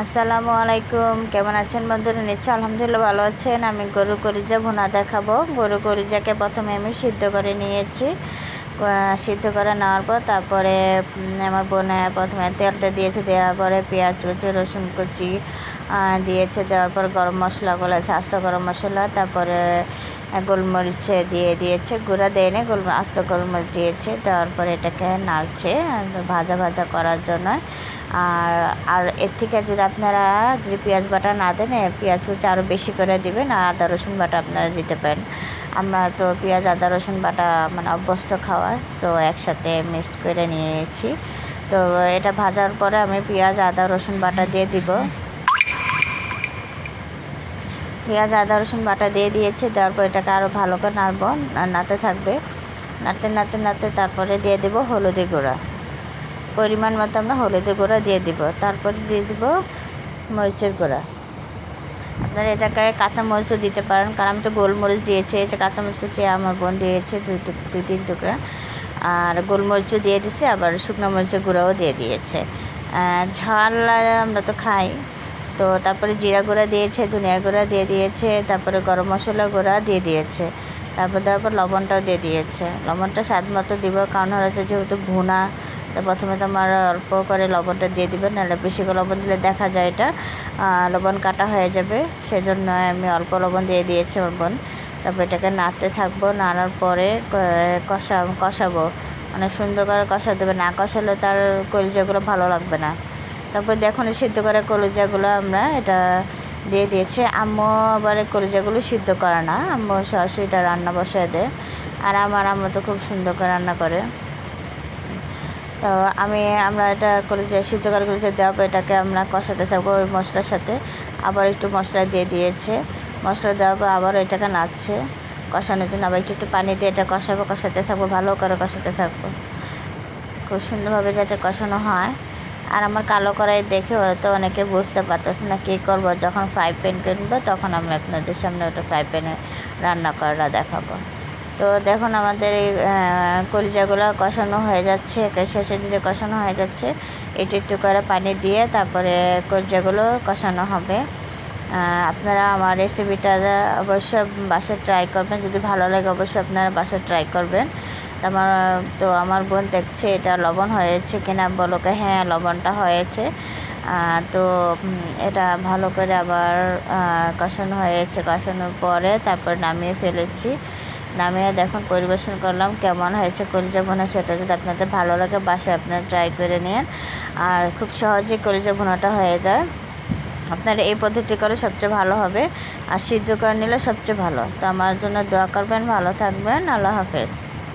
আসসালামু আলাইকুম। কেমন আছেন বন্ধুরা? নিশ্চয় আলহামদুলিল্লাহ ভালো আছেন। আমি গরু করিজা ভুনা দেখাবো। গরু করিজাকে প্রথমে আমি সিদ্ধ করে নিয়েছি। সিদ্ধ করে নেওয়ার পর তারপরে আমার বোনে প্রথমে তেলটা দিয়েছে, দেওয়ার পরে পেঁয়াজ কুচি, রসুন কুচি দিয়েছে। দেওয়ার পর গরম মশলাগুলো আছে, আস্ত গরম মশলা, তারপরে গোলমরিচ দিয়ে দিয়েছে, গুঁড়া দেয়নি গোল আস্ত গোলমরিচ দিয়েছে দেওয়ার পরে এটাকে নাড়ছে ভাজা ভাজা করার জন্য। আর আর এর থেকে যদি আপনারা যদি পেঁয়াজ বাটা না দেন পেঁয়াজ কুচি আরও বেশি করে দিবেন, আর আদা, রসুন বাটা আপনারা দিতে পারেন। আমরা তো পেঁয়াজ, আদা, রসুন বাটা মানে অভ্যস্ত খাওয়া, সো একসাথে মিক্সড করে নিয়েছি। তো এটা ভাজার পরে আমি পেঁয়াজ, আদা, রসুন বাটা দিয়ে দিব। পেঁয়াজ, আদা, রসুন বাটা দিয়ে দিয়েছে, দেওয়ার পর এটাকে আরও ভালো করে নাড়বো নাড়তে থাকবে। নাড়তে নাড়তে নাড়তে তারপরে দিয়ে দেবো হলুদি গুঁড়া। পরিমাণ মতো আমরা হলুদি গুঁড়া দিয়ে দিব। তারপরে দিয়ে দিব মরিচের গুঁড়া। আপনারা এটাকে কাঁচামরিচও দিতে পারেন, কারণ আমি তো গোলমরিচ দিয়েছি, এই যে কাঁচামরিচ কুচি আমার বোন দিয়েছে দুই দুই, তিন টুকরা। আর গোলমরিচও দিয়ে দিছে, আবার শুকনো মরিচের গুঁড়াও দিয়ে দিয়েছে। ঝাল আমরা তো খাই। তো তারপরে জিরা গুঁড়া দিয়েছে, ধনিয়া গুঁড়া দিয়ে দিয়েছে, তারপরে গরম মশলা গুঁড়া দিয়ে দিয়েছে। তারপর তারপর লবণটাও দিয়ে দিয়েছে। লবণটা স্বাদ মতো দিব, কারণ হয়তো যেহেতু ভুনা, তো প্রথমে তো আমার অল্প করে লবণটা দিয়ে দিবেন, নাহলে বেশি করে লবণ দিলে দেখা যায় এটা লবণ কাটা হয়ে যাবে। সেজন্য আমি অল্প লবণ দিয়ে দিয়েছি আমার বোন। তারপর এটাকে নাড়তে থাকব, নাড়ার পরে কষা, কষাবো। অনেক সুন্দর করে কষা দেবে, না কষালে তার কলিজাগুলো ভালো লাগবে না। তারপর দেখুন সিদ্ধ করা কলিজাগুলো আমরা এটা দিয়ে দিয়েছে। আম্মু আবার কলিজাগুলো সিদ্ধ করে না, আম্মু সরাসরি এটা রান্না বসায় দেয়। আর আমার আম্মু তো খুব সুন্দর করে রান্না করে। তো আমি, আমরা এটা কলিজা, সিদ্ধ করে কলিজা দেওয়ার পর এটাকে আমরা কষাতে থাকব ওই মশলার সাথে। আবার একটু মশলা দিয়ে দিয়েছে। মশলা দেওয়ার পর আবার এটাকে নাচছে কষানোর জন্য আবার একটু একটু পানি দিয়ে এটা কষাবো, কষাতে থাকব, ভালো করে কষাতে থাকব। খুব সুন্দরভাবে যাতে কষানো হয়। আর আমার কালো কড়াই দেখে হয়তো অনেকে বুঝতে পারতেছে না কী করব। যখন ফ্রাই প্যান কিনবো, তখন আমি আপনাদের সামনে ওটা ফ্রাই প্যানে রান্না করাটা দেখাবো। তো দেখুন, আমাদের এই কলিজাগুলো কষানো হয়ে যাচ্ছে শেষের দিকে কষানো হয়ে যাচ্ছে, একটু একটু করে পানি দিয়ে তারপরে কলিজাগুলো কষানো হবে। আপনারা আমার রেসিপিটা অবশ্যই বাসায় ট্রাই করবেন। যদি ভালো লাগে, অবশ্যই আপনারা বাসায় ট্রাই করবেন। তো আমার তো আমার বোন দেখছে এটা লবণ হয়েছে কিনা, বলো হ্যাঁ লবণটা হয়েছে। তো এটা ভালো করে আবার কষানো হয়েছে। কষানোর পরে তারপর নামিয়ে ফেলেছি। নামিয়ে দেখুন, পরিবেশন করলাম, কেমন হয়েছে, কলিজা ভুনা সেটা যদি আপনাদের ভালো লাগে, বাসায় আপনারা ট্রাই করে নিন। আর খুব সহজে কলিজা ভুনাটা হয়ে যায়। আপনার এই পদ্ধতি করে সবচেয়ে ভালো হবে। আর সিদ্ধ করে নিলে সবচেয়ে ভালো। তো আমার জন্য দোয়া করবেন, ভালো থাকবেন। আল্লাহ হাফেজ।